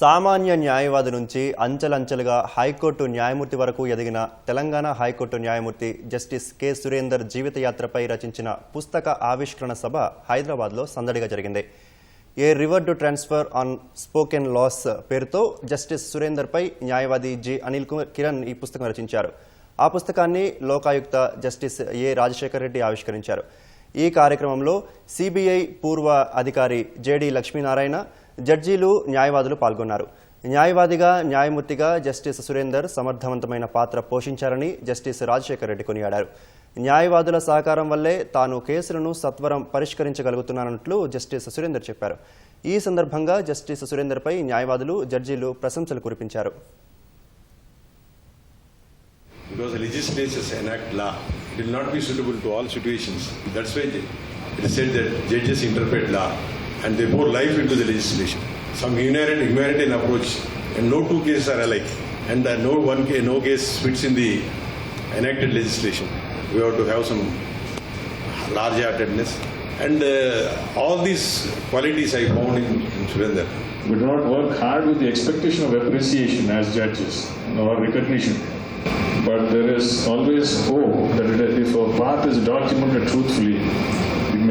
సామాన్య న్యాయవాది నుంచి అంచెలంచెలుగా హైకోర్టు న్యాయమూర్తి వరకు ఎదిగిన తెలంగాణ హైకోర్టు న్యాయమూర్తి జస్టిస్ కె. సురేందర్ జీవితయాత్రపై రచించిన పుస్తక ఆవిష్కరణ సభ హైదరాబాద్లో సందడిగా జరిగింది. A river to transfer on spoken laws పేరుతో జస్టిస్ సురేందర్పై న్యాయవాది జి. అనిల్ కుమార్ కిరణ్ ఈ పుస్తకం రచించారు. ఆ పుస్తకాన్ని లోకాయుక్త జస్టిస్ ఏ. రాజశేఖర్ రెడ్డి ఆవిష్కరించారు. ఈ కార్యక్రమంలో సిబిఐ పూర్వ అధికారి జేడి లక్ష్మీనారాయణ జడ్జీలు న్యాయవాదులు పాల్గొన్నారు. న్యాయవాదిగా న్యాయమూర్తిగా జస్టిస్ సురేందర్ సమర్థవంతమైన పాత్ర పోషించారని జస్టిస్ రాజశేఖర్ రెడ్డి కొనియాడారు. న్యాయవాదుల సహకారం వల్లే తాను కేసులను సత్వరం పరిష్కరించగలుగుతున్నానట్లు జస్టిస్ సురేందర్ చెప్పారు. ఈ సందర్భంగా జస్టిస్ సురేందర్పై న్యాయవాదులు జడ్జీలు ప్రశంసలు కురిపించారు. Because the legislatures enact law, will not be suitable to all situations. That's why they, it is said that judges interpret law. And they pour life into the legislation. Some inherent humanitarian approach, and no two cases are alike, and no one case, no case fits in the enacted legislation. We have to have some large-heartedness, and uh, all these qualities I found in, in. We do not work hard with the expectation of appreciation as judges or recognition. But there is always hope that if a path is documented truthfully,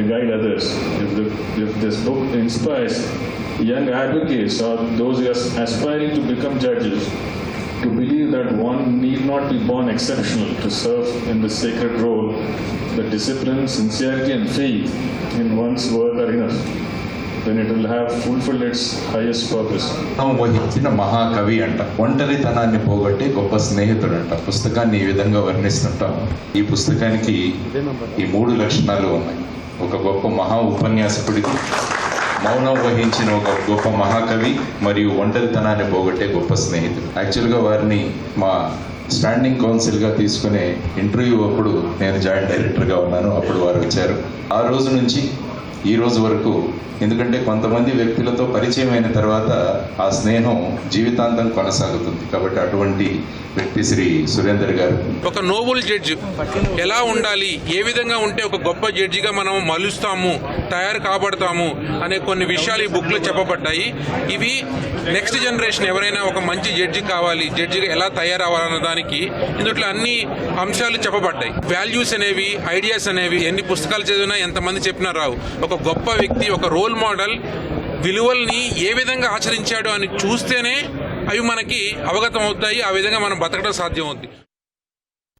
guide others. If, the, if this book inspires young advocates or those who are aspiring to become judges to believe that one need not be born exceptional to serve in the sacred role, the discipline, sincerity, and faith in one's work are enough, then it will have fulfilled its highest purpose. మనం వహించిన మహాకవి అంట ఒంటరితనాన్ని పోగొట్టి గొప్ప స్నేహితుడు అంట పుస్తకాన్ని ఈ విధంగా వర్ణిస్తుంటాం ఈ పుస్తకానికి ఈ మూడు లక్షణాలు ఉన్నాయి ఒక గొప్ప మహా ఉపన్యాసకుడికి మౌనం వహించిన ఒక గొప్ప మహాకవి మరియు ఒంటరితనాన్ని పోగొట్టే గొప్ప స్నేహితుడు. యాక్చువల్గా వారిని మా స్టాండింగ్ కౌన్సిల్గా తీసుకునే ఇంటర్వ్యూ అప్పుడు నేను జాయింట్ డైరెక్టర్గా ఉన్నాను. అప్పుడు వారు వచ్చారు. ఆ రోజు నుంచి ఈ రోజు వరకు. ఎందుకంటే కొంతమంది వ్యక్తులతో పరిచయం అయిన తర్వాత ఆ స్నేహం జీవితాంతం కొనసాగుతుంది. కాబట్టి అటువంటి వ్యక్తి శ్రీ సురేందర్ గారు. ఒక నోబుల్ జడ్జి ఎలా ఉండాలి? ఏ విధంగా ఉంటే ఒక గొప్ప జడ్జిగా మనం మలుస్తాము తయారు కాబడతాము అనే కొన్ని విషయాలు ఈ బుక్లో చెప్పబడ్డాయి. ఇవి నెక్స్ట్ జనరేషన్ ఎవరైనా ఒక మంచి జడ్జి కావాలి జడ్జిగా ఎలా తయారవ్వాలన్న దానికి ఇందులో అన్ని అంశాలు చెప్పబడ్డాయి. వాల్యూస్ అనేవి ఐడియాస్ అనేవి ఎన్ని పుస్తకాలు చదివినా ఎంతమంది చెప్పినా రావు. ఒక గొప్ప వ్యక్తి ఒక రోల్ మోడల్ విలువల్ని ఏ విధంగా ఆచరించాడు అని చూస్తేనే అవి మనకి అవగతం అవుతాయి ఆ విధంగా మనం బతకడం సాధ్యం అవుతుంది